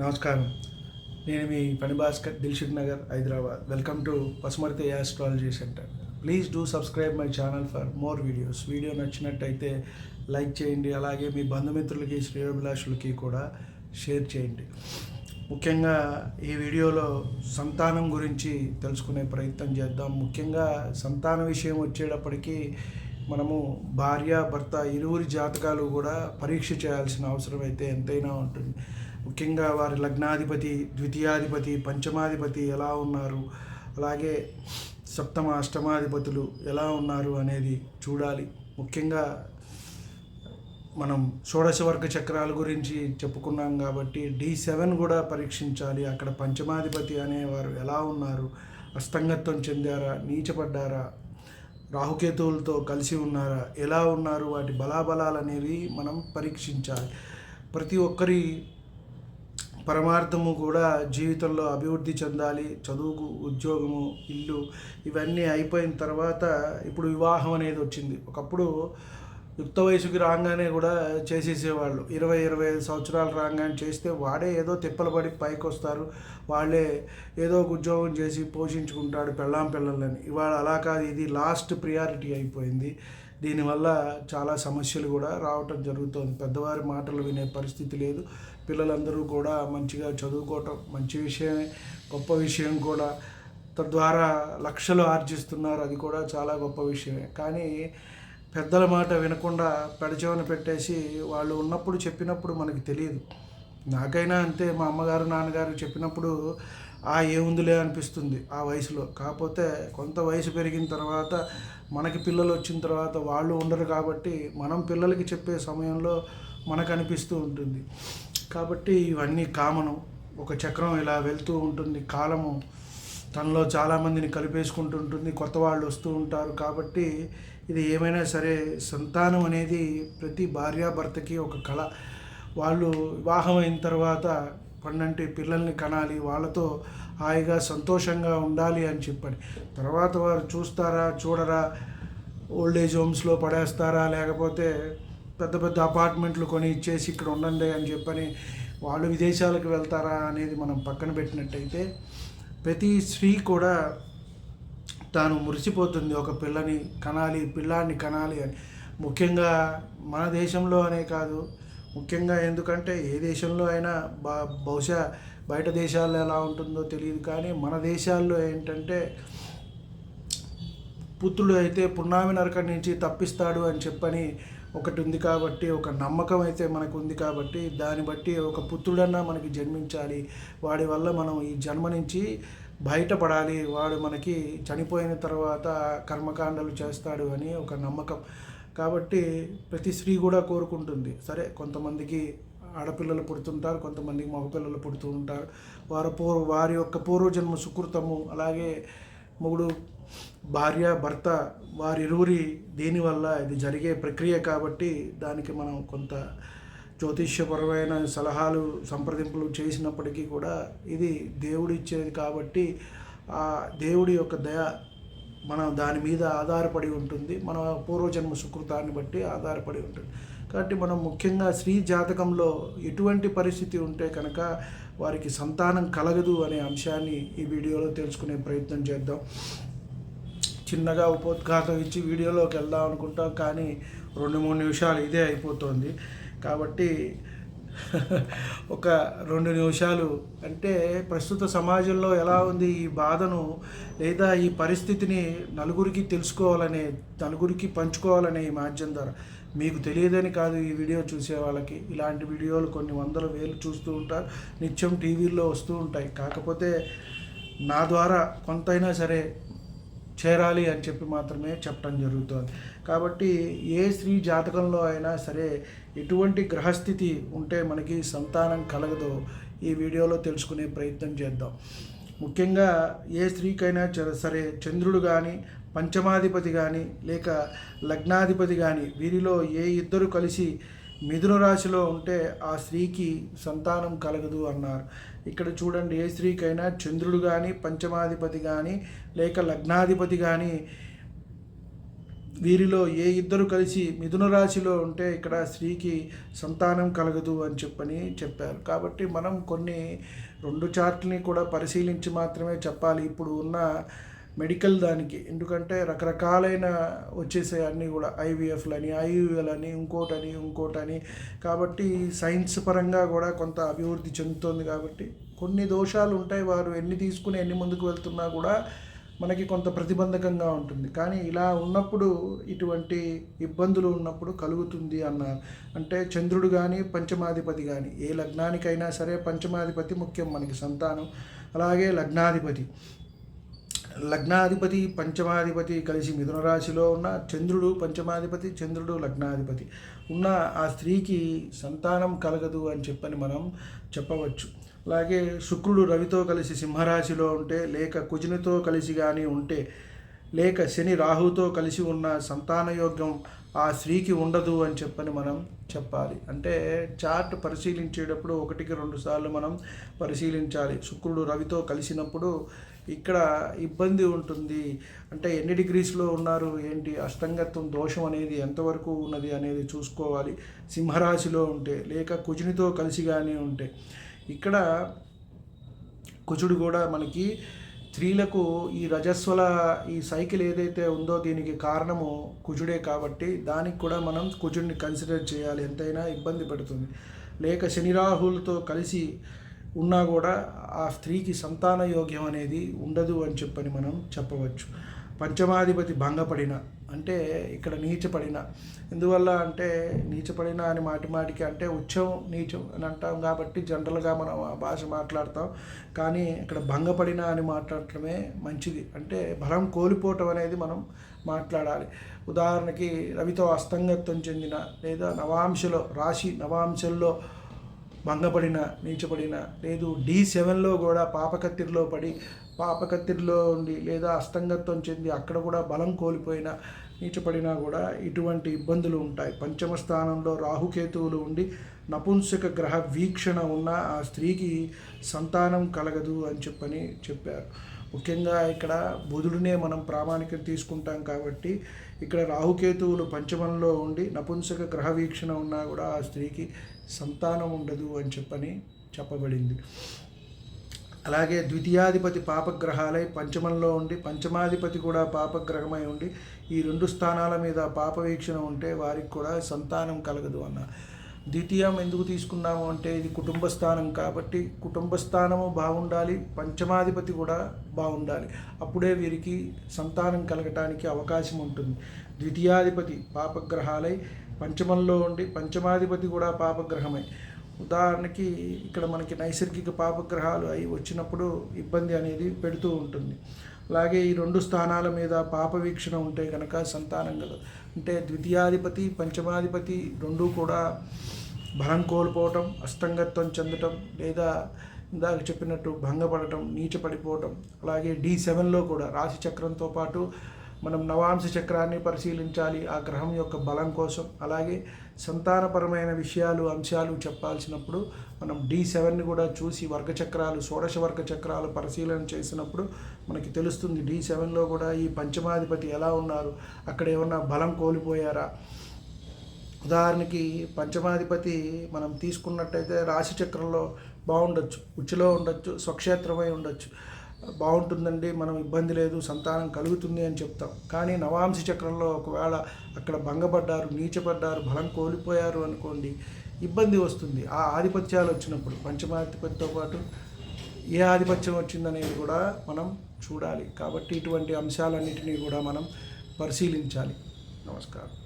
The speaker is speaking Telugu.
నమస్కారం. నేను మీ పని Bhaskar Dilsukhnagar Hyderabad. Welcome to Pasumarthi astrology centre please do subscribe my channel for more videos videos నచ్చినట్టయితే లైక్ చేయండి. అలాగే మీ బంధుమిత్రులకి శ్రేయోభిలాషులకి కూడా షేర్ చేయండి. ముఖ్యంగా ఈ వీడియోలో సంతానం గురించి తెలుసుకునే ప్రయత్నం చేద్దాం. ముఖ్యంగా సంతాన విషయం వచ్చేటప్పటికీ మనము భార్య భర్త ఇరువురి జాతకాలు కూడా పరీక్ష చేయాల్సిన అవసరం అయితే ఎంతైనా ఉంటుంది. ముఖ్యంగా వారి లగ్నాధిపతి ద్వితీయాధిపతి పంచమాధిపతి ఎలా ఉన్నారు? అలాగే సప్తమ అష్టమాధిపతులు ఎలా ఉన్నారు అనేది చూడాలి. ముఖ్యంగా మనం షోడశ వర్గ చక్రాల గురించి చెప్పుకున్నాం కాబట్టి డి సెవెన్ కూడా పరీక్షించాలి. అక్కడ పంచమాధిపతి అనేవారు ఎలా ఉన్నారు? అస్తంగత్వం చెందారా? నీచపడ్డారా? రాహుకేతువులతో కలిసి ఉన్నారా? ఎలా ఉన్నారు? వాటి బలాబలాలు అనేవి మనం పరీక్షించాలి. ప్రతి ఒక్కరి పరమార్థము కూడా జీవితంలో అభివృద్ధి చెందాలి చదువుకు ఉద్యోగము ఇల్లు ఇవన్నీ అయిపోయిన తర్వాత ఇప్పుడు వివాహం అనేది వచ్చింది. ఒకప్పుడు యుక్త వయసుకి రాగానే కూడా చేసేసేవాళ్ళు. ఇరవై ఇరవై ఐదు సంవత్సరాలు రాగానే చేస్తే వాడే ఏదో తిప్పలు పడి పైకి వస్తారు. వాళ్ళే ఏదో ఒక ఉద్యోగం చేసి పోషించుకుంటాడు పెళ్ళాం పిల్లలని. ఇవాళ అలా కాదు ఇది లాస్ట్ ప్రియారిటీ అయిపోయింది. దీనివల్ల చాలా సమస్యలు కూడా రావటం జరుగుతుంది. పెద్దవారి మాటలు వినే పరిస్థితి లేదు. పిల్లలందరూ కూడా మంచిగా చదువుకోవటం మంచి విషయమే గొప్ప విషయం కూడా. తద్వారా లక్షలు ఆర్జిస్తున్నారు. అది కూడా చాలా గొప్ప విషయమే. కానీ పెద్దల మాట వినకుండా పెడచెవన పెట్టేసి వాళ్ళు ఉన్నప్పుడు చెప్పినప్పుడు మనకి తెలియదు. నాకైనా అంతే. మా అమ్మగారు నాన్నగారు చెప్పినప్పుడు ఆ ఏముందిలే అనిపిస్తుంది ఆ వయసులో. కాకపోతే కొంత వయసు పెరిగిన తర్వాత మనకి పిల్లలు వచ్చిన తర్వాత వాళ్ళు ఉండరు కాబట్టి మనం పిల్లలకి చెప్పే సమయంలో మనకు అనిపిస్తూ ఉంటుంది. కాబట్టి ఇవన్నీ కామను. ఒక చక్రం ఇలా వెళ్తూ ఉంటుంది. కాలము తనలో చాలామందిని కలిపేసుకుంటుంటుంది కొత్త వాళ్ళు వస్తూ ఉంటారు కాబట్టి ఇది ఏమైనా సరే సంతానం అనేది ప్రతి భార్యాభర్తకి ఒక కళ. వాళ్ళు వివాహం అయిన తర్వాత పన్నంటి పిల్లల్ని కనాలి వాళ్ళతో హాయిగా సంతోషంగా ఉండాలి అని చెప్పని తర్వాత వారు చూస్తారా చూడరా? ఓల్డ్ ఏజ్ హోమ్స్లో పడేస్తారా? లేకపోతే పెద్ద పెద్ద అపార్ట్మెంట్లు కొని ఇచ్చేసి ఇక్కడ ఉండండి అని చెప్పని వాళ్ళు విదేశాలకు వెళ్తారా అనేది మనం పక్కన పెట్టినట్టయితే ప్రతి స్త్రీ కూడా తాను మురిసిపోతుంది. ఒక పిల్లని కనాలి పిల్లాన్ని కనాలి అని. ముఖ్యంగా మన దేశంలో అనే కాదు ముఖ్యంగా ఎందుకంటే ఏ దేశంలో అయినా బా బహుశా బయట దేశాల్లో ఎలా ఉంటుందో తెలియదు కానీ మన దేశాల్లో ఏంటంటే పుత్రుడు అయితే పున్నామి నరకం నుంచి తప్పిస్తాడు అని చెప్పని ఒకటి ఉంది కాబట్టి ఒక నమ్మకం అయితే మనకు ఉంది కాబట్టి దాన్ని బట్టి ఒక పుత్రుడన్నా మనకి జన్మించాలి. వాడి వల్ల మనం ఈ జన్మ నుంచి బయటపడాలి. వాడు మనకి చనిపోయిన తర్వాత కర్మకాండలు చేస్తాడు అని ఒక నమ్మకం. కాబట్టి ప్రతి స్త్రీ కూడా కోరుకుంటుంది. సరే కొంతమందికి ఆడపిల్లలు పుడుతుంటారు కొంతమందికి మగపిల్లలు పుడుతూ ఉంటారు. వారి పూర్వ వారి యొక్క పూర్వజన్మ సుకృతము అలాగే మొగుడు భార్య భర్త వారిరువురి దీనివల్ల ఇది జరిగే ప్రక్రియ కాబట్టి దానికి మనం కొంత జ్యోతిష్యపరమైన సలహాలు సంప్రదింపులు చేసినప్పటికీ కూడా ఇది దేవుడిచ్చేది కాబట్టి ఆ దేవుడి యొక్క దయ మనం దాని మీద ఆధారపడి ఉంటుంది. మన పూర్వజన్మ సుకృతాన్ని బట్టి ఆధారపడి ఉంటుంది. కాబట్టి మనం ముఖ్యంగా స్త్రీ జాతకంలో ఎటువంటి పరిస్థితి ఉంటే కనుక వారికి సంతానం కలగదు అనే అంశాన్ని ఈ వీడియోలో తెలుసుకునే ప్రయత్నం చేద్దాం. చిన్నగా ఉపోద్ఘాతం ఇచ్చి వీడియోలోకి వెళ్దాం అనుకుంటాం. కానీ రెండు మూడు నిమిషాలు ఇదే అయిపోతుంది. కాబట్టి ఒక రెండు నిమిషాలు. అంటే ప్రస్తుత సమాజంలో ఎలా ఉంది ఈ బాధను లేదా ఈ పరిస్థితిని నలుగురికి తెలుసుకోవాలనే నలుగురికి పంచుకోవాలనే ఈ మాధ్యం ద్వారా. మీకు తెలియదని కాదు ఈ వీడియో చూసే వాళ్ళకి. ఇలాంటి వీడియోలు కొన్ని వందల వేలు చూస్తూ ఉంటారు. నిత్యం టీవీల్లో వస్తూ ఉంటాయి. కాకపోతే నా ద్వారా కొంతైనా సరే చేరాలి అని చెప్పి మాత్రమే చెప్పడం జరుగుతుంది. కాబట్టి ఏ స్త్రీ జాతకంలో అయినా సరే ఎటువంటి గ్రహస్థితి ఉంటే మనకి సంతానం కలగదో ఈ వీడియోలో తెలుసుకునే ప్రయత్నం చేద్దాం. ముఖ్యంగా ఏ స్త్రీకైనా చ- సరే చంద్రుడు కానీ పంచమాధిపతి కానీ లేక లగ్నాధిపతి కానీ వీరిలో ఏ ఇద్దరు కలిసి మిథున రాశిలో ఉంటే ఆ స్త్రీకి సంతానం కలగదు అన్నారు. ఇక్కడ చూడండి ఏ స్త్రీకైనా చంద్రుడు కానీ పంచమాధిపతి కానీ లేక లగ్నాధిపతి కానీ వీరిలో ఏ ఇద్దరు కలిసి మిథున రాశిలో ఉంటే ఇక్కడ స్త్రీకి సంతానం కలగదు అని చెప్పని చెప్పారు. కాబట్టి మనం కొన్ని రెండు చార్ట్ని కూడా పరిశీలించి మాత్రమే చెప్పాలి. ఇప్పుడు ఉన్న మెడికల్ దానికి. ఎందుకంటే రకరకాలైన వచ్చేసాయి అన్నీ కూడా. ఐవీఎఫ్లని ఐయుఎల్ అని ఇంకోటని ఇంకోటని. కాబట్టి సైన్స్ పరంగా కూడా కొంత అభివృద్ధి చెందుతోంది కాబట్టి కొన్ని దోషాలు ఉంటాయి. వారు ఎన్ని తీసుకుని ఎన్ని ముందుకు వెళ్తున్నా కూడా మనకి కొంత ప్రతిబంధకంగా ఉంటుంది. కానీ ఇలా ఉన్నప్పుడు ఇటువంటి ఇబ్బందులు ఉన్నప్పుడు కలుగుతుంది అన్నారు. అంటే చంద్రుడు కానీ పంచమాధిపతి కానీ ఏ లగ్నానికైనా సరే పంచమాధిపతి ముఖ్యం మనకి సంతానం. అలాగే లగ్నాధిపతి. లగ్నాధిపతి పంచమాధిపతి కలిసి మిథున రాశిలో ఉన్న చంద్రుడు పంచమాధిపతి చంద్రుడు లగ్నాధిపతి. ఉన్న ఆ స్త్రీకి సంతానం కలగదు అని చెప్పని మనం చెప్పవచ్చు. అలాగే శుక్రుడు రవితో కలిసి సింహరాశిలో ఉంటే లేక కుజునితో కలిసి కానీ ఉంటే లేక శని రాహుతో కలిసి ఉన్న సంతానయోగ్యం ఆ స్త్రీకి ఉండదు అని చెప్పని మనం చెప్పాలి. అంటే చార్ట్ పరిశీలించేటప్పుడు ఒకటికి రెండు సార్లు మనం పరిశీలించాలి. శుక్రుడు రవితో కలిసినప్పుడు ఇక్కడ ఇబ్బంది ఉంటుంది. అంటే ఎన్ని డిగ్రీస్లో ఉన్నారు? ఏంటి? అష్టంగత్వం దోషం అనేది ఎంతవరకు ఉన్నది అనేది చూసుకోవాలి. సింహరాశిలో ఉంటే లేక కుజునితో కలిసి కానీ ఉంటే. ఇక్కడ కుజుడు కూడా మనకి స్త్రీలకు ఈ రజస్వల ఈ సైకిల్ ఏదైతే ఉందో దీనికి కారణము కుజుడే కాబట్టి దానికి కూడా మనం కుజుడిని కన్సిడర్ చేయాలి. ఎంతైనా ఇబ్బంది పెడుతుంది. లేక శని రాహులతో కలిసి ఉన్నా కూడా ఆ స్త్రీకి సంతాన యోగ్యం అనేది ఉండదు అని చెప్పని మనం చెప్పవచ్చు. పంచమాధిపతి భంగపడిన అంటే ఇక్కడ నీచపడిన ఎందువల్ల అంటే నీచపడిన అని మాటి మాటికి అంటే ఉచ్చం నీచం అని అంటాం కాబట్టి జనరల్గా మనం ఆ భాష మాట్లాడతాం. కానీ ఇక్కడ భంగపడిన అని మాట్లాడటమే మంచిది. అంటే బలం కోల్పోవటం అనేది మనం మాట్లాడాలి. ఉదాహరణకి రవితో అస్తంగత్వం చెందిన లేదా నవాంశలో రాశి నవాంశల్లో భంగపడిన నీచపడిన లేదు డి సెవెన్లో కూడా పాపకత్తిరిలో పడి పాపకత్తిరిలో ఉండి లేదా అస్తంగత్వం చెంది అక్కడ కూడా బలం కోల్పోయిన నీచపడినా కూడా ఇటువంటి ఇబ్బందులు ఉంటాయి. పంచమ స్థానంలో రాహుకేతువులు ఉండి నపుంసక గ్రహ వీక్షణ ఉన్న ఆ స్త్రీకి సంతానం కలగదు అని చెప్పని చెప్పారు. ముఖ్యంగా ఇక్కడ బుధుడినే మనం ప్రామాణికత తీసుకుంటాం కాబట్టి ఇక్కడ రాహుకేతువులు పంచమంలో ఉండి నపుంసక గ్రహ వీక్షణ ఉన్నా కూడా ఆ స్త్రీకి సంతానం ఉండదు అని చెప్పని చెప్పబడింది. అలాగే ద్వితీయాధిపతి పాపగ్రహాలై పంచమంలో ఉండి పంచమాధిపతి కూడా పాపగ్రహమై ఉండి ఈ రెండు స్థానాల మీద పాప వీక్షణ ఉంటే వారికి కూడా సంతానం కలగదు అన్న ద్వితీయం ఎందుకు తీసుకున్నాము అంటే ఇది కుటుంబ స్థానం కాబట్టి కుటుంబ స్థానము బాగుండాలి పంచమాధిపతి కూడా బాగుండాలి. అప్పుడే వీరికి సంతానం కలగటానికి అవకాశం ఉంటుంది. ద్వితీయాధిపతి పాపగ్రహాలై పంచమంలో ఉండి పంచమాధిపతి కూడా పాపగ్రహమై. ఉదాహరణకి ఇక్కడ మనకి నైసర్గిక పాపగ్రహాలు అవి వచ్చినప్పుడు ఇబ్బంది అనేది పెడుతూ ఉంటుంది. అలాగే ఈ రెండు స్థానాల మీద పాప వీక్షణ ఉంటే కనుక సంతానం కదా అంటే ద్వితీయాధిపతి పంచమాధిపతి రెండు కూడా బలం కోల్పోవటం అస్తంగత్వం చెందటం లేదా ఇందాక చెప్పినట్టు భంగపడటం నీచపడిపోవటం. అలాగే డి సెవెన్లో కూడా రాశి చక్రంతో పాటు మనం నవాంశ చక్రాన్ని పరిశీలించాలి ఆ గ్రహం యొక్క బలం కోసం. అలాగే సంతానపరమైన విషయాలు అంశాలు చెప్పాల్సినప్పుడు మనం డి సెవెన్ని కూడా చూసి వర్గ చక్రాలు షోడశ వర్గ చక్రాలు పరిశీలన చేసినప్పుడు మనకి తెలుస్తుంది డి సెవెన్లో కూడా ఈ పంచమాధిపతి ఎలా ఉన్నారు అక్కడ ఏమన్నా బలం కోల్పోయారా. ఉదాహరణకి పంచమాధిపతి మనం తీసుకున్నట్టయితే రాశి చక్రంలో బాగుండొచ్చు ఉచ్చులో ఉండొచ్చు స్వక్షేత్రమై ఉండొచ్చు. బాగుంటుందండి మనం ఇబ్బంది లేదు సంతానం కలుగుతుంది అని చెప్తాం. కానీ నవాంశ చక్రంలో ఒకవేళ అక్కడ భంగపడ్డారు నీచపడ్డారు బలం కోల్పోయారు అనుకోండి ఇబ్బంది వస్తుంది. ఆ ఆధిపత్యాలు వచ్చినప్పుడు పంచమాధిపతితో పాటు ఏ ఆధిపత్యం వచ్చిందనేది కూడా మనం చూడాలి. కాబట్టి ఇటువంటి అంశాలన్నిటినీ కూడా మనం పరిశీలించాలి. నమస్కారం.